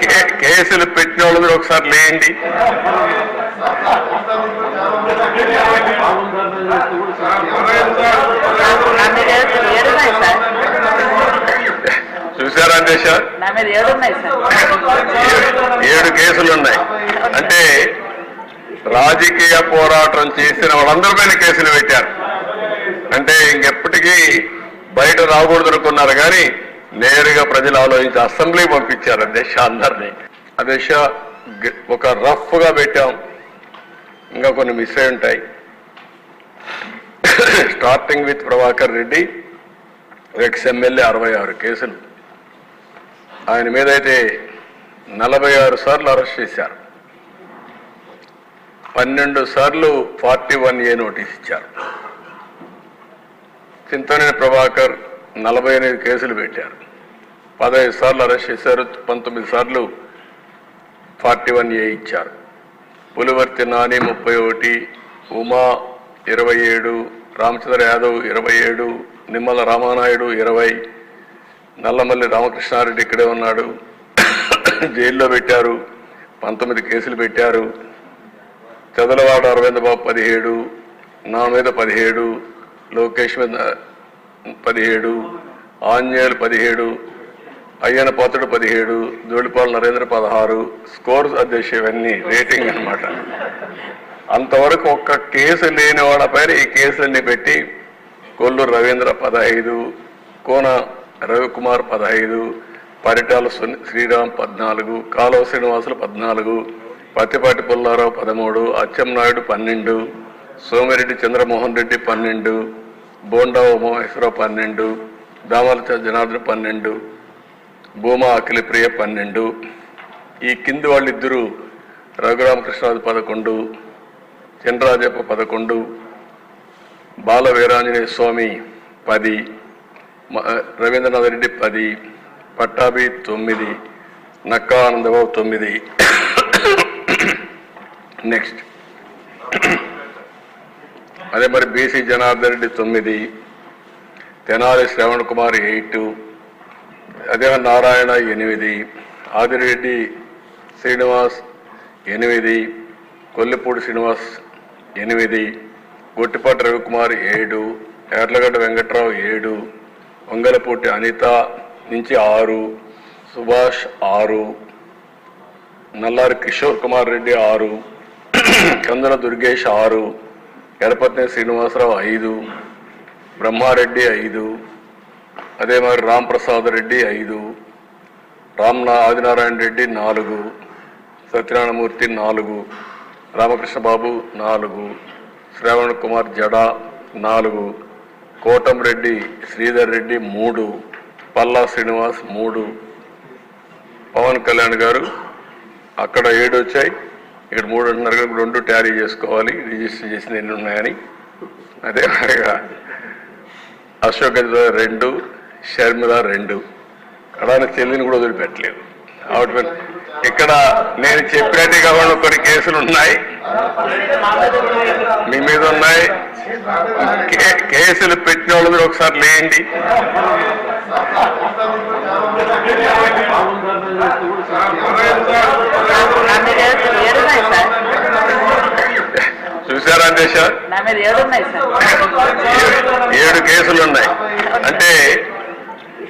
కే- కేసులు పెట్టిన వాళ్ళు మీరు ఒకసారి లేండి. సార్ చూసారా దేశ సార్? ఏడు కేసులు ఉన్నాయి. అంటే రాజకీయ పోరాటం చేసిన వాళ్ళందరి పైన కేసులు పెట్టారు. అంటే ఇంకెప్పటికీ బయట రాకూడదు అనుకున్నారు కానీ నేరుగా ప్రజలు ఆలోచించి అసెంబ్లీ పంపించారు అధ్యక్ష అందరినీ. అధ్యక్ష ఒక రఫ్గా పెట్టాం. ఇంకా కొన్ని మిస్ అయి ఉంటాయి. Starting with Prabhakar Reddy ex MLA అరవై ఆరు కేసులు. ఆయన మీద అయితే నలభై ఆరు సార్లు అరెస్ట్ చేశారు. పన్నెండు సార్లు ఫార్టీ వన్ ఏ నోటీస్ ఇచ్చారు. చింతనేని ప్రభాకర్ నలభై ఎనిమిది కేసులు పెట్టారు. పదహైదు సార్లు అరెస్ట్ చేశారు పంతొమ్మిది సార్లు ఫార్టీ వన్ ఏ ఇచ్చారు. పులివర్తి నాని ముప్పై ఒకటి ఉమా ఇరవై ఏడు రామచంద్ర యాదవ్ ఇరవై ఏడు నిమ్మల రామానాయుడు ఇరవై నల్లమల్లి రామకృష్ణారెడ్డి ఇక్కడే ఉన్నాడు. జైల్లో పెట్టారు పంతొమ్మిది కేసులు పెట్టారు. చదలవాడ అరవింద బాబు పదిహేడు నా మీద పదిహేడు లోకేష్ మీద పదిహేడు ఆంజనేయులు పదిహేడు అయ్యన పాత్రుడు పదిహేడు జోడిపాల నరేంద్ర పదహారు స్కోర్స్ అధ్యక్ష ఇవన్నీ రేటింగ్ అన్నమాట. అంతవరకు ఒక్క కేసు లేని వాళ్ళపైన ఈ కేసులన్నీ పెట్టి కొల్లూరు రవీంద్ర పదహైదు కోన రవికుమార్ పదహైదు పరిటాల శ్రీరామ్ పద్నాలుగు కాలువ శ్రీనివాసులు పద్నాలుగు పత్తిపాటి పుల్లారావు పదమూడు అచ్చెంనాయుడు పన్నెండు సోమిరెడ్డి చంద్రమోహన్ రెడ్డి పన్నెండు బోండా ఉమామహేశ్వరరావు పన్నెండు దామల జనార్దన్ పన్నెండు భూమా అఖిలప్రియ పన్నెండు. ఈ కింది వాళ్ళిద్దరూ రఘురామకృష్ణరాజు పదకొండు చంద్రరాజప్ప పదకొండు బాల వీరాంజనేయ స్వామి పది మ- రవీంద్రనాథ్ రెడ్డి పది పట్టాభి తొమ్మిది నక్కా ఆనందబాబు తొమ్మిది. నెక్స్ట్ అదే మరి బీసీ జనార్దన్ రెడ్డి తొమ్మిది తెనాలి శ్రవణ్ కుమార్ ఎయిట్ అదే నారాయణ ఎనిమిది ఆదిరెడ్డి శ్రీనివాస్ ఎనిమిది కొల్లిపూడి శ్రీనివాస్ ఎనిమిది గొట్టిపాటి రవికుమార్ ఏడు ఎర్లగడ్డ వెంకట్రావు ఏడు వంగలపూటి అనిత నుంచి ఆరు సుభాష్ ఆరు నల్లారి కిషోర్ కుమార్ రెడ్డి ఆరు కందన దుర్గేష్ ఆరు ఎడపత్ని శ్రీనివాసరావు ఐదు బ్రహ్మారెడ్డి ఐదు అదే మరి రామ్ప్రసాద్ రెడ్డి ఐదు రామ్నా ఆదినారాయణ రెడ్డి నాలుగు సత్యనారాయణమూర్తి నాలుగు రామకృష్ణ బాబు నాలుగు శ్రావణ్ కుమార్ జడా నాలుగు కోటంరెడ్డి శ్రీధర్ రెడ్డి మూడు పల్లా శ్రీనివాస్ మూడు. పవన్ కళ్యాణ్ గారు అక్కడ ఏడు వచ్చాయి. ఇక్కడ మూడు అంటున్నారు కదా, రెండు ట్యారీ చేసుకోవాలి. రిజిస్టర్ చేసిన ఎన్ని ఉన్నాయని. అదే అశోక్ గజ రెండు షర్మిల రెండు. కడాని చెల్లిని కూడా వదిలిపెట్టలేదు. ఆవిడ మీద ఇక్కడ నేను చెప్పినట్టు కాకుండా కొన్ని కేసులు ఉన్నాయి. మీ మీద ఉన్నాయి. కేసులు పెట్టిన వాళ్ళు ఒకసారి లేండి. చూసారా సార్. ఏడు కేసులు ఉన్నాయి. అంటే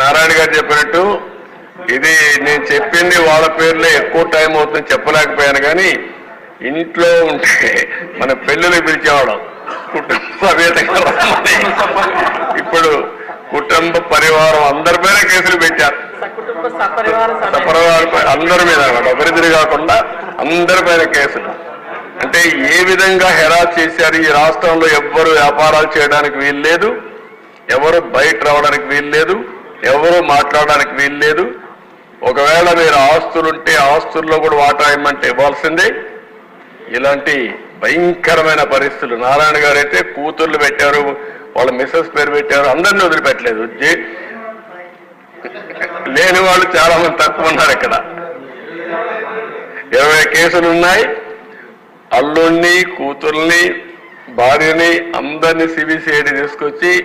నారాయణ గారు చెప్పినట్టు ఇది నేను చెప్పింది వాళ్ళ పేర్లే ఎక్కువ టైం అవుతుంది చెప్పలేకపోయాను కానీ ఇంట్లో ఉంటే మన పెళ్ళిళ్ళు పిలిచేవాళ్ళం. కుటుంబ సమేతంగా ఇప్పుడు కుటుంబ పరివారం అందరి పైన కేసులు పెట్టారు. సపరివారం అందరి మీద అభివృద్ధి ఒకరిద్దరు కాకుండా అందరి పైన కేసులు. అంటే ఏ విధంగా హెరాస్ చేశారు? ఈ రాష్ట్రంలో ఎవ్వరు వ్యాపారాలు చేయడానికి వీలు లేదు ఎవరు బయట రావడానికి వీలు లేదు ఎవరూ మాట్లాడడానికి వీలు లేదు. ఒకవేళ మీరు ఆస్తులుంటే ఆస్తుల్లో కూడా వాటా ఇమ్మంటే ఇవ్వాల్సిందే. ఇలాంటి భయంకరమైన పరిస్థితులు. నారాయణ గారు అయితే కూతుర్లు పెట్టారు వాళ్ళ మిస్సెస్ పేరు పెట్టారు అందరినీ వదిలిపెట్టలేదు. లేని వాళ్ళు చాలా మంది తక్కువ ఉన్నారు ఇక్కడ. ఇరవై కేసులు ఉన్నాయి. అల్లుణ్ణి కూతుర్ని భార్యని అందరినీ సిబిసిఐడి తీసుకొచ్చి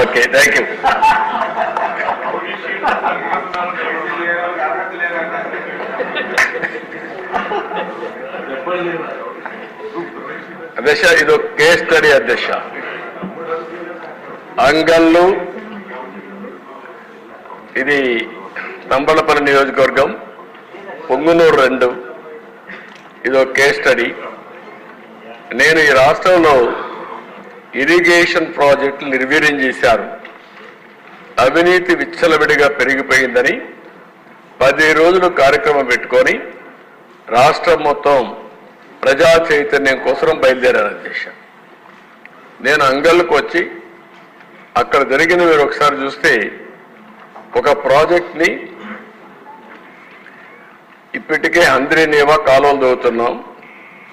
ఓకే థ్యాంక్ యూ అధ్యక్ష ఇది ఒక కేస్ స్టడీ అధ్యక్ష. అంగళ్ళు ఇది తంబళపల్లి నియోజకవర్గం పొంగునూరు రెండు. ఇది ఒక కేస్ స్టడీ నేను ఈ రాష్ట్రంలో ఇరిగేషన్ ప్రాజెక్టులు నిర్వీర్యం చేశారు. అవినీతి విచ్చలవిడిగా పెరిగిపోయిందని పది రోజులు కార్యక్రమం పెట్టుకొని రాష్ట్రం మొత్తం ప్రజా చైతన్యం కోసం బయలుదేరారు అధ్యక్ష. నేను అంగళ్ళకు వచ్చి అక్కడ జరిగిన మీరు ఒకసారి చూస్తే ఒక ప్రాజెక్ట్ని ఇప్పటికే హంద్రీనేవా కాలువలు దవ్వుతున్నాం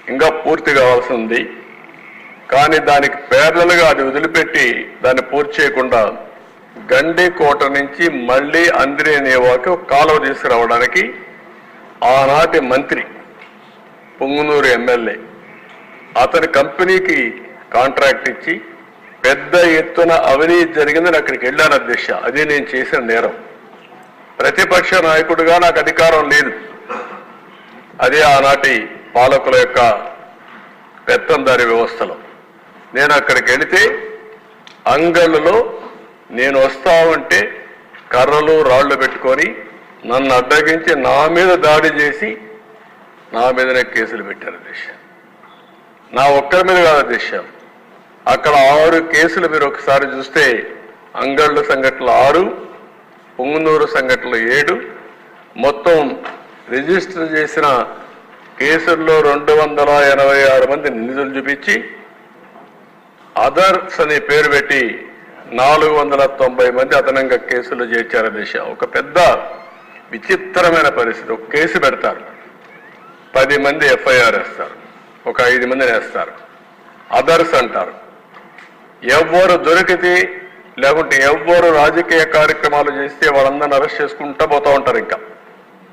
ఇంకా పూర్తి కావాల్సి ఉంది. కానీ దానికి పేర్లలుగా అది వదిలిపెట్టి దాన్ని పూర్తి చేయకుండా గండి కోట నుంచి మళ్ళీ అంద్రేనేవాకి ఒక కాలువ తీసుకురావడానికి ఆనాటి మంత్రి పొంగునూరు ఎమ్మెల్యే. అతని కంపెనీకి కాంట్రాక్ట్ ఇచ్చి పెద్ద ఎత్తున అవినీతి జరిగిందని అక్కడికి వెళ్ళాను అధ్యక్ష. అది నేను చేసిన నేరం. ప్రతిపక్ష నాయకుడిగా నాకు అధికారం లేదు. అదే ఆనాటి పాలకుల యొక్క పెత్తందారి వ్యవస్థలో. నేను అక్కడికి వెళితే అంగళ్ళలో నేను వస్తా ఉంటే కర్రలు రాళ్ళు పెట్టుకొని నన్ను అడ్డగించి నా మీద దాడి చేసి నా మీదనే కేసులు పెట్టారు దేశం. నా ఒక్కరి మీద కాదు దేశం. అక్కడ ఆరు కేసులు మీరు ఒకసారి చూస్తే అంగళ్ళు సంఘటనలు ఆరు పొంగునూరు సంఘటనలు ఏడు. మొత్తం రిజిస్టర్ చేసిన కేసుల్లో రెండు వందల ఎనభై ఆరు మంది నిందితులు చూపించి అదర్స్ అనే పేరు పెట్టి నాలుగు వందల తొంభై మంది అదనంగా కేసులు చేర్చారు దిశ ఒక పెద్ద విచిత్రమైన పరిస్థితి. ఒక కేసు పెడతారు. పది మంది ఎఫ్ఐఆర్ వేస్తారు. ఒక ఐదు మందిని వేస్తారు. అదర్స్ అంటారు. ఎవ్వరు దొరికితే లేకుంటే ఎవ్వరు రాజకీయ కార్యక్రమాలు చేస్తే వాళ్ళందరిని అరెస్ట్ చేసుకుంటా పోతూ ఉంటారు ఇంకా.